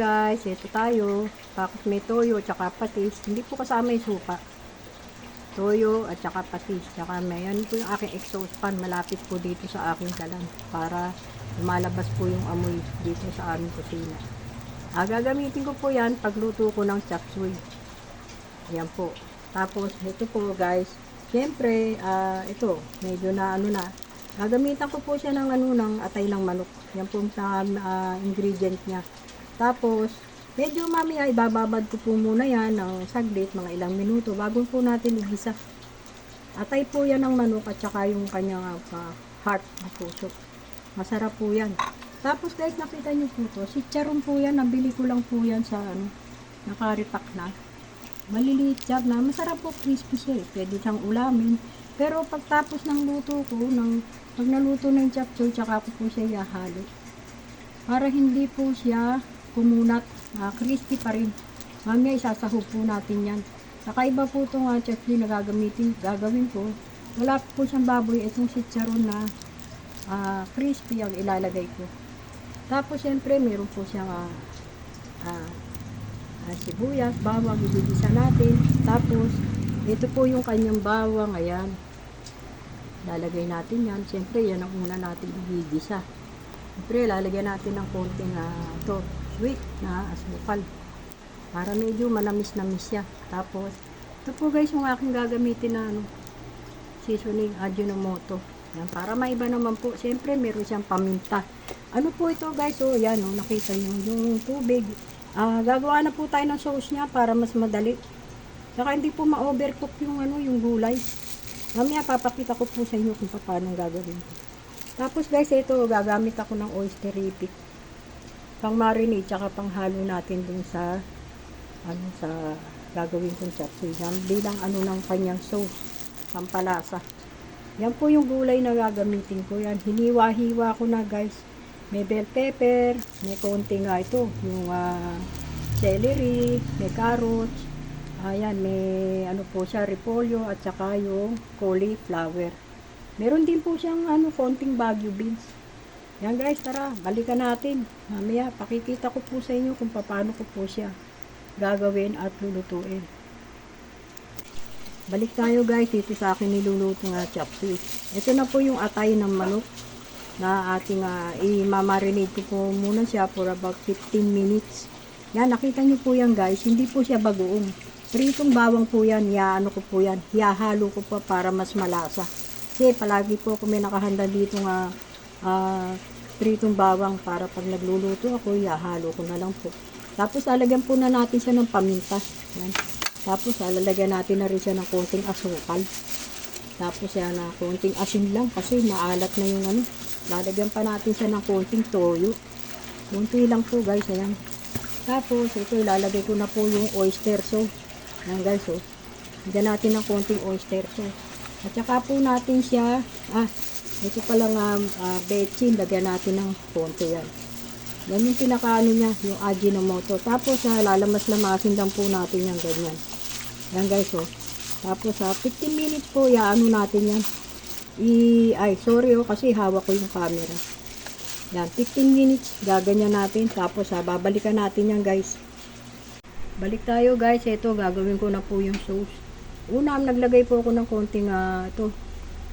Guys, ito tayo. Tapos may toyo at saka patis. Hindi po kasama yung suka. Toyo at saka patis. Tsaka may ano po yung aking exhaust fan malapit po dito sa aking kalan para lumalabas po yung amoy dito sa aming kusina. Ah, gagamitin ko po yan pagluto ko ng chop. Ayan po. Tapos ito po guys, Siyempre, ah, ito, medyo na ano na. Gagamitan ko po siya ng ano ng atay ng manok. Yan po sa ah, ingredient niya. Tapos, medyo mamaya ibababad ko po muna yan ng saglit, mga ilang minuto bago po natin igisa. Atay po yan ng manok at saka yung kanyang ah, heart na puso. Masarap po yan. Tapos guys, nakita niyo po to. Si Charon po yan. Nabili ko lang po yan sa ano, nakaripak na. Maliliit siya na masarap po crispy siya eh. Pwede siyang ulamin. Pero pagtapos ng luto ko, ng, pag naluto chop suey, tsaka ko po siya ihahalo. Para hindi po siya kumunat, ah, crispy pa rin. Mamaya isasahog po natin yan. Kakaiba po itong uh, chop suey na gagamitin, gagawin ko. Wala po siyang baboy, itong chicharon na ah, crispy ang ilalagay ko. Tapos syempre meron po siyang ah, ah, ah, sibuyas, bawang, ibigisa natin. Tapos, ito po yung kanyang bawang, ayan. Lalagay natin yan. Siyempre, yan ang una natin ibigisa. Siyempre, lalagyan natin ng konting ah, to, sweet na asukal. Para medyo manamis-namis siya. Tapos, ito po guys yung aking gagamitin na ano, seasoning Ajinomoto. Yan, para maiba naman po. Siyempre, meron siyang paminta. Ano po ito guys? Oh, yan, oh, nakita nyo yung tubig. Ah, gagawa na po tayo ng sauce niya para mas madali. Saka hindi po ma-overcook yung ano, yung gulay. Mamaya papakita ko po sa inyo kung paano gagawin. Tapos guys, ito gagamit ako ng oyster repeat. Pang marinade tsaka pang halo natin dun sa ano sa gagawin kong chop suey. Yan bilang ano ng kanyang sauce, pampalasa. Yan po yung gulay na gagamitin ko. Yan, hiniwa-hiwa ko na guys. May bell pepper, may konting nga ito, yung ah, celery, may carrots, ayan, may ano po siya, repolyo, at saka yung cauliflower. Meron din po siyang ano, konting bagu beans. Yan guys, tara, balikan natin. Mamaya, pakikita ko po sa inyo kung paano ko po siya gagawin at lulutuin. Balik tayo guys dito sa akin niluluto nga chop suey. Ito na po yung atay ng manok na ating uh, i-marinate ko po muna siya for about 15 minutes. Yan, nakita niyo po yan guys, hindi po siya bagoong. Pritong bawang po yan, yaano ko po yan, hihalo ko po para mas malasa. Kasi palagi po kung may nakahanda dito nga ah, pritong bawang para pag nagluluto ako, ihahalo ko na lang po. Tapos lalagyan po na natin siya ng paminta. Yan. Tapos lalagyan natin na rin siya ng konting asukal. Tapos yan na konting asin lang kasi maalat na yung ano. Lalagyan pa natin siya ng konting toyo. Konti lang po guys, ayan. Tapos ito ilalagay ko na po yung oyster sauce. Ayan guys, oh. Lagyan natin ng konting oyster sauce. At saka po natin siya, ah, ito pala nga uh, betchin, lagyan natin ng konti yan. Yan yung pinakaano niya, yung Ajinomoto. Tapos uh, lalamas-lamasin lang po natin yan ganyan. Yan guys, oh. Tapos sa 15 minutes po, yaano natin yan. I, ay, sorry oh, kasi hawak ko yung camera. Yan, 15 minutes, gaganyan natin. Tapos ha, babalikan natin yan guys. Balik tayo guys, ito gagawin ko na po yung sauce. Una, naglagay po ako ng konting uh, ito,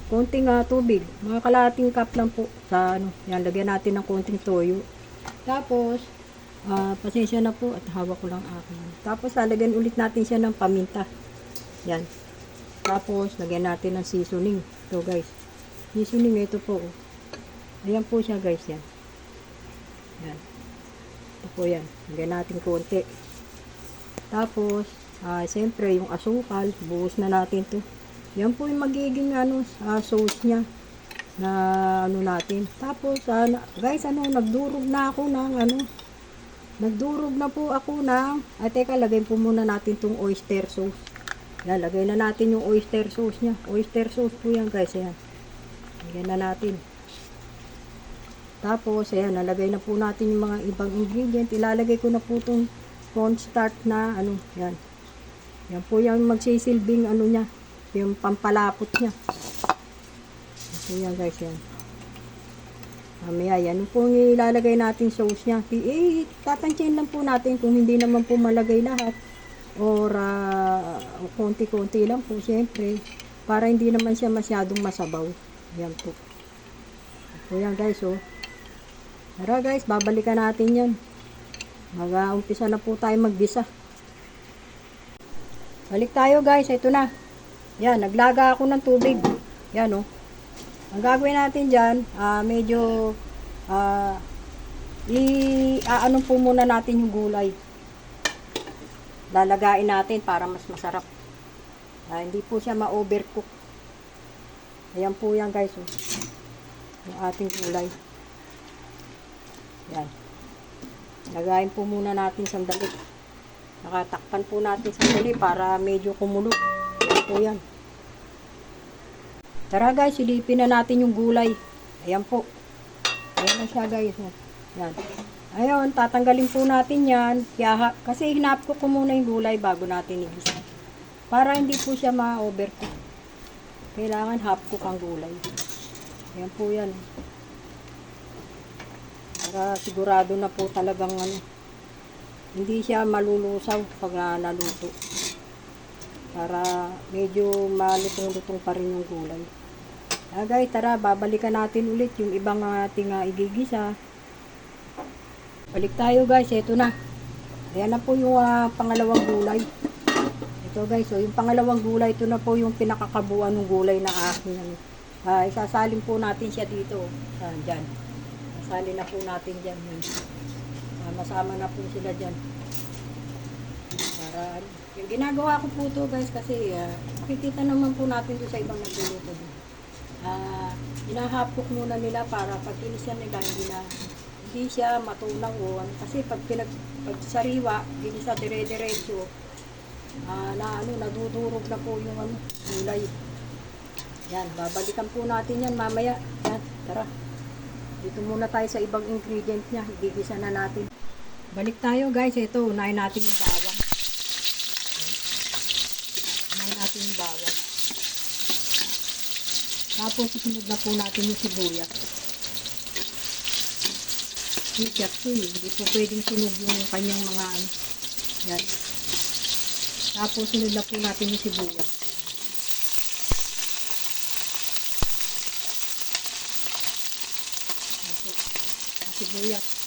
konting uh, tubig. Mga kalating cup lang po sa ano. Yan, lagyan natin ng konting toyo. Tapos, ah, pasensya na po at hawak ko lang akin. Tapos, lalagyan ulit natin siya ng paminta. Yan. Tapos, lagyan natin ng seasoning. Ito guys. Seasoning ito po. oh. Ayan po siya guys. Yan. Yan. Ito po yan. Lagyan natin konti. Tapos, ah, siyempre yung asukal. Buhos na natin to. Yan po yung magiging ano, ah, sauce niya na ano natin. Tapos, na- guys, ano, nagdurog na ako ng ano, nagdurog na po ako ng, ay teka, lagay po muna natin tong oyster sauce. Yan, lagay na natin yung oyster sauce niya. Oyster sauce po yan guys, ayan. Lagyan na natin. Tapos, ayan, nalagay na po natin yung mga ibang ingredient. Ilalagay ko na po itong cornstarch na, ano, yan. Yan po yung magsisilbing, ano niya, yung pampalapot niya. Yan po yan guys, yan. Mamaya, yan po ang ilalagay natin sauce niya. Eh, tatansyahin lang po natin kung hindi naman po malagay lahat. Or ah, konti-konti lang po, siyempre. Para hindi naman siya masyadong masabaw. Yan po. So guys, oh. Tara guys, babalikan natin yan. Mag-umpisa na po tayo maggisa. Balik tayo guys, ito na. Yan, naglaga ako ng tubig. Yan oh. Ang gagawin natin dyan, ah, medyo ah, i aano po muna natin yung gulay. Lalagain natin para mas masarap. Ah, hindi po siya ma-overcook. Ayan po yan guys. Oh. Yung ating gulay. Yan. Lagayin po muna natin sandali. Nakatakpan po natin sandali para medyo kumulo. Po yan. Tara guys, silipin na natin yung gulay. Ayan po. Ayan na siya guys. Yan. Ayun, tatanggalin po natin yan. Kaya, kasi hinap ko ko muna yung gulay bago natin igisa. Para hindi po siya ma-overcook. Kailangan half cook ang gulay. Ayan po yan. Para sigurado na po talagang ano, hindi siya malulusaw pag na- naluto. Para medyo malutong-lutong pa rin yung gulay. Ah, tara, babalikan natin ulit yung ibang ating uh, igigisa. Balik tayo guys, ito na. Ayan na po yung ah, pangalawang gulay. Ito guys, so yung pangalawang gulay, ito na po yung pinakakabuan ng gulay na aking ano. Ah, isasalin po natin siya dito. Ah, dyan. Sasalin na po natin dyan. Ah, masama na po sila dyan. Para, yung ginagawa ko po to guys kasi ah, makikita naman po natin doon sa ibang nagluluto. doon. Ah, hinahapok muna nila para pag inisan nila hindi na hindi siya matunaw o ano. Kasi pag pinag pag sariwa, ginisa dire-diretso, ah, na ano, nadudurog na po yung ano, gulay. Yan, babalikan po natin yan mamaya. Yan, tara. Dito muna tayo sa ibang ingredient niya. Igigisa na natin. Balik tayo guys. Ito, unahin natin yung bawang. Unahin natin yung bawang. Tapos, susunod na po natin yung sibuyas. Ikat po eh. Hindi po pwedeng sunog yung kanyang mga ano. Yan. Tapos, sunod na po natin yung sibuyas. Ang sibuyas.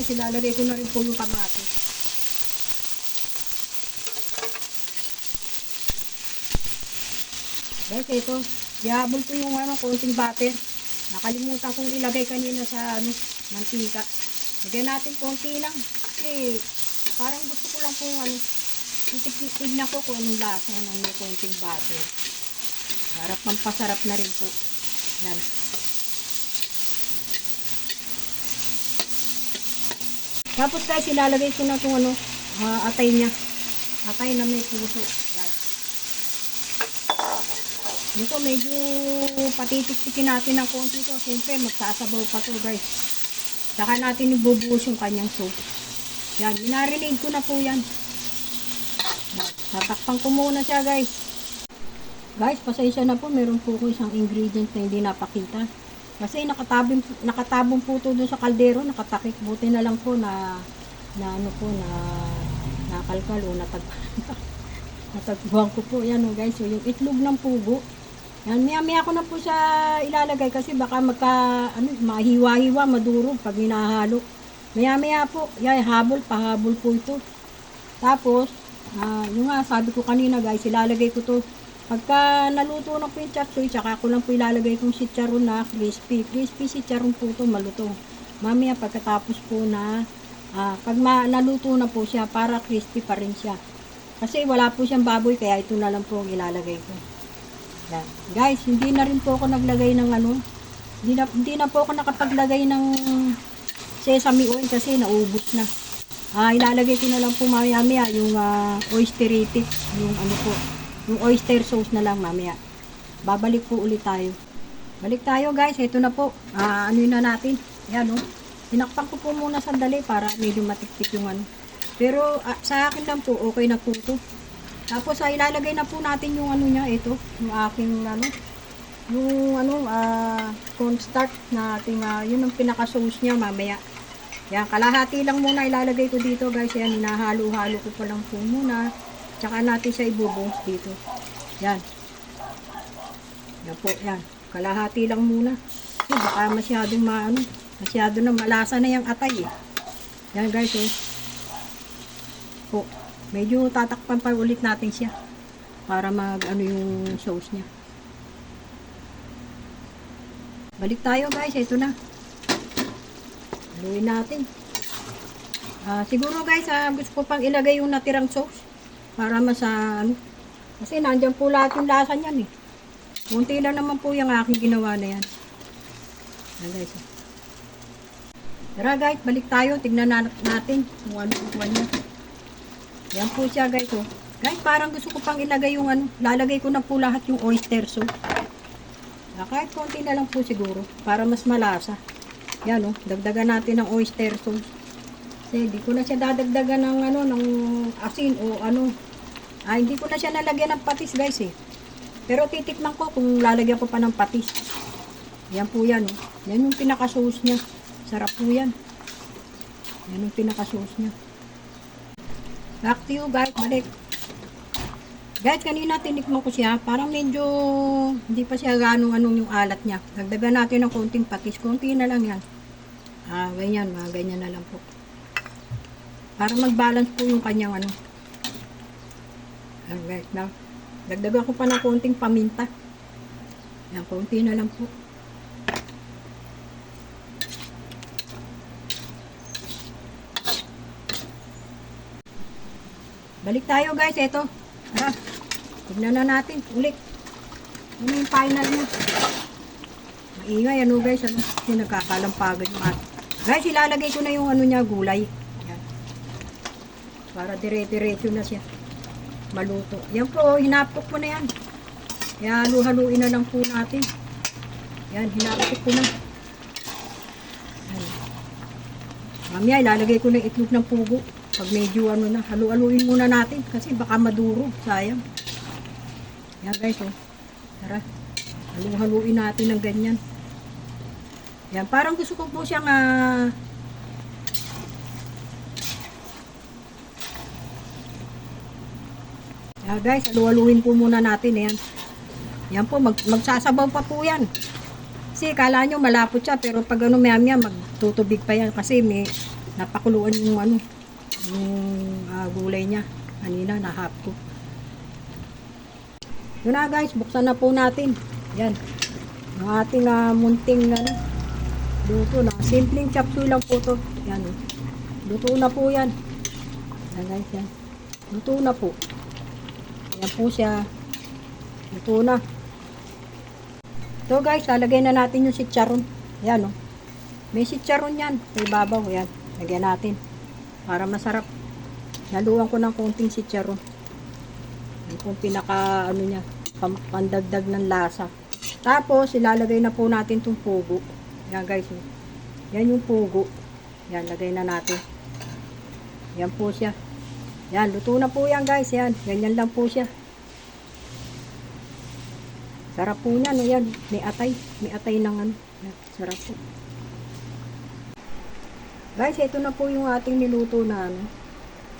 Guys, ilalagay ko na rin po yung kamatis. Guys, ito. Yahabol ko yung ano, konting butter. Nakalimutan kong ilagay kanina sa ano, mantika. Lagyan natin konti lang. Kasi parang gusto ko lang kung ano, titig- tignan ko kung anong lasa ng may konting butter. Para pampasarap na rin po. Yan. Tapos guys, ilalagay ko na itong ano, ah, atay niya. Atay na may puso. Yan. Ito, medyo patitik-tikin natin ng konti to. Siyempre, magsasabaw pa to guys. Saka natin ibubuhos yung kanyang soup. Yan, minarinade ko na po. Yan, Tatakpan ko muna siya guys. Guys, pasensya na po. Meron po ko isang ingredient na hindi napakita. Kasi nakatabong, nakatabong po to doon sa kaldero. Nakatakik. Buti na lang po na, na ano po, na nakalkal o natag, natagpuan ko po. Yan o guys. So, yung itlog ng pugo. Yan, maya-maya ko na po siya ilalagay kasi baka magka, ano, mahiwa-hiwa, madurog pag hinahalo. Maya-maya po, yan, habol, pahabol po ito. Tapos, ah, yung nga, sabi ko kanina guys, ilalagay ko to. Pagka naluto na po yung chapsoy, tsaka ko lang po ilalagay kong chicharon na crispy. Crispy chicharon po to, malutong. Mamaya pagkatapos po na, ah, pag ma- naluto na po siya, para crispy pa rin siya. Kasi wala po siyang baboy, kaya ito na lang po ang ilalagay ko. Yan. Guys, hindi na rin po ako naglagay ng ano, hindi na, hindi na po ako nakapaglagay ng sesame oil kasi naubos na. Ah, ilalagay ko na lang po mamaya-maya yung ah, oysteritic, yung ano po, yung oyster sauce na lang mamaya. Babalik po ulit tayo. Balik tayo guys, ito na po. Ah, ano na natin? Yan oh. Tinakpan ko po muna sandali para medyo matiktik yung ano. Pero ah, sa akin lang po, okay na po to. Tapos ay ilalagay na po natin yung ano niya, ito, yung aking ano, yung ano, ah, cornstarch na ating, ah, yun ang pinaka-sauce niya mamaya. Yan, kalahati lang muna ilalagay ko dito guys. Yan, hinahalo-halo ko pa lang po muna. Tsaka natin siya ibubungs dito. Yan. Yan po, yan. Kalahati lang muna. Kasi baka masyadong maano, masyado na malasa na yung atay eh. Yan guys, oh. Po, medyo tatakpan pa ulit natin siya para mag ano yung sauce niya. Balik tayo guys, ito na. Haluin natin. Ah, siguro guys, ah, gusto ko pang ilagay yung natirang sauce para mas ano. Kasi nandiyan po lahat yung lasa niyan eh. Kunti lang naman po yung aking ginawa na yan. Yan guys. ah. Tara guys, balik tayo. Tignan na natin kung ano yung kuha niya. Yan po siya guys. Oh. Guys, parang gusto ko pang ilagay yung ano. Lalagay ko na po lahat yung oyster sauce. Ah, kahit konti na lang po siguro. Para mas malasa. Yan oh. Dagdagan natin ng oyster sauce. Kasi di ko na siya dadagdagan ng ano, ng asin o ano. Ah, hindi ko na siya nalagyan ng patis guys eh. Pero titikman ko kung lalagyan ko pa ng patis. Yan po yan oh. Yan yung pinaka-sauce niya. Sarap po yan. Yan yung pinaka-sauce niya. Back to you guys, balik. Guys, kanina tinikman ko siya. Parang medyo hindi pa siya ganong anong yung alat niya. Dagdagan natin ng konting patis. Konti na lang yan. Ah, ganyan, mga ganyan na lang po. Para mag-balance po yung kanyang ano. Guys, na. Dagdagan ko pa ng konting paminta. Yan, konti na lang po. Balik tayo guys, eto. Tara. Tignan na natin ulit. Ano yung final niya? Maingay ano guys, ano? Kasi nagkakalampagan yung at. Guys, ilalagay ko na yung ano niya, gulay. Yan. Para dire-diretso na siya. Maluto. Yan po, hinapok ko na yan. Kaya halu-haluin na lang po natin. Yan, hinapok ko na. Yan. Mamaya, ilalagay ko na itlog ng pugo. Pag medyo ano na, halu-haluin muna natin. Kasi baka maduro. Sayang. Yan guys, oh. Tara. Halu-haluin natin ng ganyan. Yan, parang gusto ko po siyang ah, guys, halu-haluin po muna natin. Ayan. Yan po, mag, magsasabaw pa po yan. Kasi kala nyo malapot siya, pero pag ano maya maya, magtutubig pa yan. Kasi may napakuluan yung ano, yung ah, gulay niya. Kanina, nahap ko. Yun na guys, buksan na po natin. Yan. Yung ating ah, munting ano, luto na. Simpleng chapsuy lang po to. Yan. oh. Luto na po yan. Yan guys, yan. Luto na po. Yan po siya. Luto na. So guys, lalagay na natin yung sitcharon. Yan oh. May sitcharon yan. May babaw. Yan. Lagyan natin. Para masarap. Naluwan ko ng konting sitcharon. Yan po pinaka ano niya. Pandagdag ng lasa. Tapos, ilalagay na po natin itong pugo. Yan guys. oh. Yan yung pugo. Yan, lagay na natin. Yan po siya. Yan, luto na po yan guys. Yan, ganyan lang po siya. Sarap po niya, no? Yan, may atay. May atay ng ano. Yan, sarap po. Guys, ito na po yung ating niluto na ano.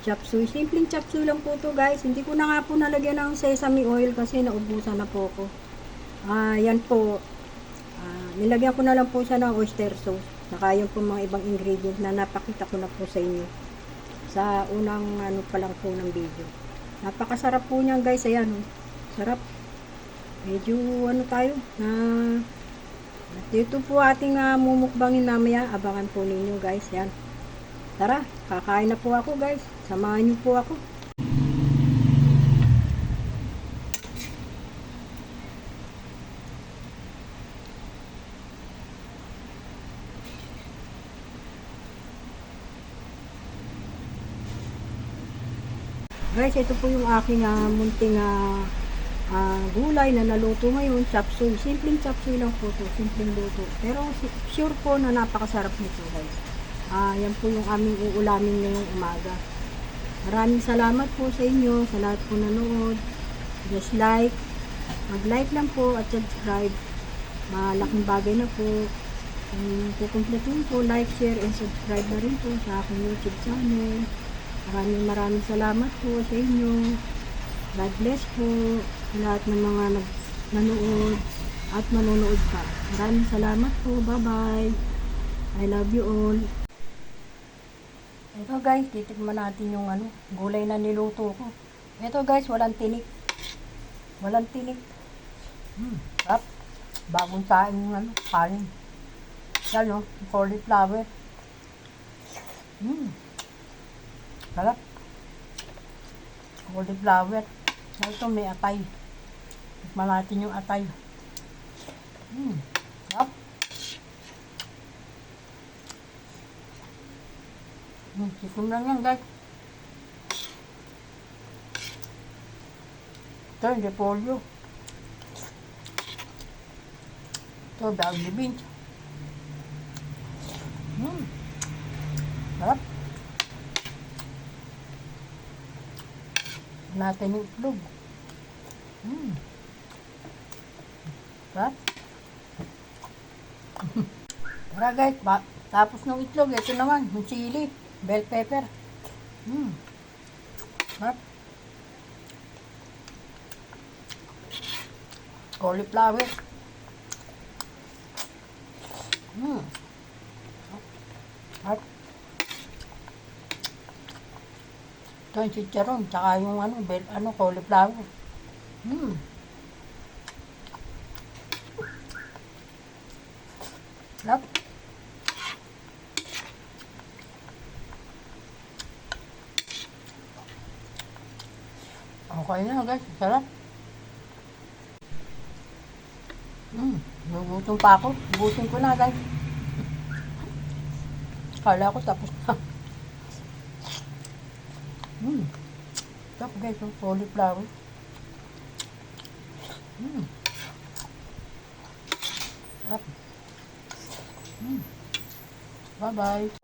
Chapsuy. Simpleng chapsuy lang po to guys. Hindi ko na nga po nalagyan ng sesame oil kasi naubusan na po ko. Ah, yan po. Ah, nilagyan ko na lang po siya ng oyster sauce. Saka yung po mga ibang ingredient na napakita ko na po sa inyo sa unang ano pa lang po ng video. Napakasarap po niyan guys. Ayan, oh. sarap. Medyo ano tayo na at dito po ating uh, mumukbangin mamaya. Abangan po ninyo guys. Yan. Tara, kakain na po ako guys. Samahan niyo po ako. Guys, ito po yung aking ah, munting ah, ah, gulay na naluto ngayon, chapsuy. Simpleng chapsuy lang po to, simpleng luto. Pero sure po na napakasarap nito guys. Ah, yan po yung aming uulamin ngayong umaga. Maraming salamat po sa inyo, sa lahat po nanood. Just like, mag-like lang po at subscribe. Malaking bagay na po. Kung kukumpletin po, like, share, and subscribe na rin po sa aking YouTube channel. Maraming maraming salamat po sa inyo. God bless po lahat ng mga nag nanood at manonood pa. Maraming salamat po. Bye-bye. I love you all. Ito guys, titikman natin yung ano, gulay na niluto ko. Ito guys, walang tinik. Walang tinik. Hmm, sarap. Bagong saing yung ano, kanin. Yan o, cauliflower. Hmm, sarap. Cauliflower. Ito may atay. Tikman natin yung atay. Hmm, sarap. Hmm, sikum lang yan guys. Ito, polio. Ito, bagong beans. Natin yung itlog. Hmm. Sarap. Tara guys, ba tapos ng itlog, ito naman, yung chili, bell pepper. Hmm. Sarap. Cauliflower. Hmm. Sarap. Ito yung chicharon, tsaka yung ano, bell, ano, cauliflower. Hmm. Sarap. Okay na guys, sarap. Hmm, nagutom pa ako. Gutom ko na guys. Kala ko tapos na. Hmm. Sarap guys, yung cauliflower. Hmm. Sarap. Hmm. Bye-bye.